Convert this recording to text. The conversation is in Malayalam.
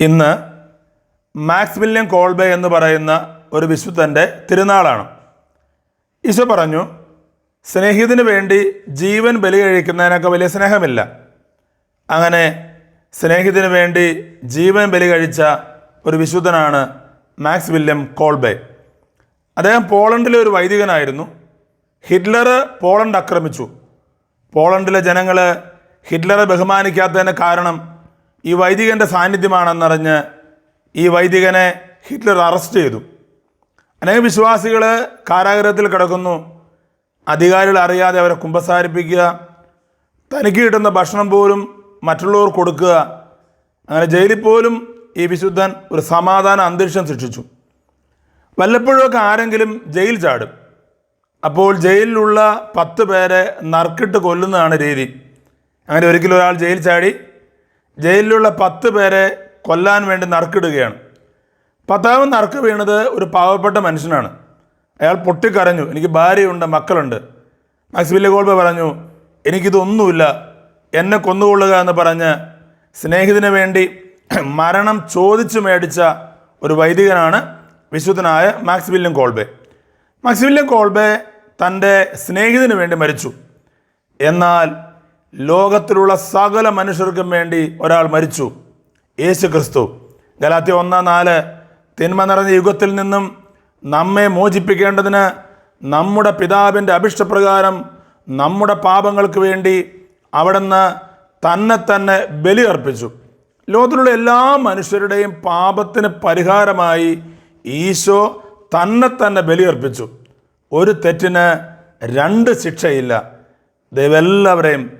ഇന്ന് മാക്സ് വില്യം കോൾബെ എന്ന് പറയുന്ന ഒരു വിശുദ്ധന്റെ തിരുനാളാണ്. ഈശോ പറഞ്ഞു സ്നേഹിതന് വേണ്ടി ജീവൻ ബലി കഴിക്കുന്നതിനൊക്കെ വലിയ സ്നേഹമില്ല. അങ്ങനെ സ്നേഹിതന് വേണ്ടി ജീവൻ ബലി കഴിച്ച ഒരു വിശുദ്ധനാണ് മാക്സ് വില്യം കോൾബെ. അദ്ദേഹം പോളണ്ടിലെ ഒരു വൈദികനായിരുന്നു. ഹിറ്റ്ലർ പോളണ്ട് ആക്രമിച്ചു. പോളണ്ടിലെ ജനങ്ങൾ ഹിറ്റ്ലറെ ബഹുമാനിക്കാത്തതിന് കാരണം ഈ വൈദികന്റെ സാന്നിധ്യമാണെന്നറിഞ്ഞ് ഈ വൈദികനെ ഹിറ്റ്ലർ അറസ്റ്റ് ചെയ്തു. അനേക വിശ്വാസികൾ കാരാഗ്രഹത്തിൽ കിടക്കുന്നു. അധികാരികൾ അറിയാതെ അവരെ കുമ്പസാരിപ്പിക്കുക. തനിക്ക് കിട്ടുന്ന ഭക്ഷണം പോലും മറ്റുള്ളവർ കൊടുക്കുക. അങ്ങനെ ജയിലിൽ പോലും ഈ വിശുദ്ധൻ ഒരു സമാധാന അന്തരീക്ഷം സൃഷ്ടിച്ചു. വല്ലപ്പോഴുമൊക്കെ ആരെങ്കിലും ജയിൽ ചാടും. അപ്പോൾ ജയിലിലുള്ള പത്ത് പേരെ നറുക്കിട്ട് കൊല്ലുന്നതാണ് രീതി. അങ്ങനെ ഒരിക്കലും ഒരാൾ ജയിൽ ചാടി ജയിലിലുള്ള പത്ത് പേരെ കൊല്ലാൻ വേണ്ടി നറുക്കിടുകയാണ്. പത്താവ് നറുക്ക് വീണത് ഒരു പാവപ്പെട്ട മനുഷ്യനാണ്. അയാൾ പൊട്ടിക്കരഞ്ഞു. എനിക്ക് ഭാര്യയുണ്ട് മക്കളുണ്ട്. മാക്സിമില്ല ഗോൾബ പറഞ്ഞു എനിക്കിതൊന്നുമില്ല. എന്നെ കൊന്നുകൊള്ളുക എന്ന് പറഞ്ഞ് സ്നേഹിതന് വേണ്ടി മരണം ചോദിച്ചു മേടിച്ച ഒരു വൈദികനാണ് വിശുദ്ധനായ Max William Kolbe Max William Kolbe തന്റെ സ്നേഹിതന് വേണ്ടി മരിച്ചു. എന്നാൽ ലോകത്തിലുള്ള സകല മനുഷ്യർക്കും വേണ്ടി ഒരാൾ മരിച്ചു. യേശു ക്രിസ്തു ഗലാത്തി ഒന്നാം നാല് തിന്മ നിറഞ്ഞ യുഗത്തിൽ നിന്നും നമ്മെ മോചിപ്പിക്കേണ്ടതിന് നമ്മുടെ പിതാവിന്റെ അഭിഷ്ടപ്രകാരം നമ്മുടെ പാപങ്ങൾക്ക് വേണ്ടി അവിടുന്ന് തന്നെ തന്നെ ബലി അർപ്പിച്ചു. ലോകത്തിലുള്ള എല്ലാ മനുഷ്യരുടെയും പാപത്തിന് പരിഹാരമായി ഈശോ തന്നെ തന്നെ ബലിയർപ്പിച്ചു ഒരു തെറ്റിന് രണ്ട് ശിക്ഷയില്ല. ദൈവം എല്ലാവരെയും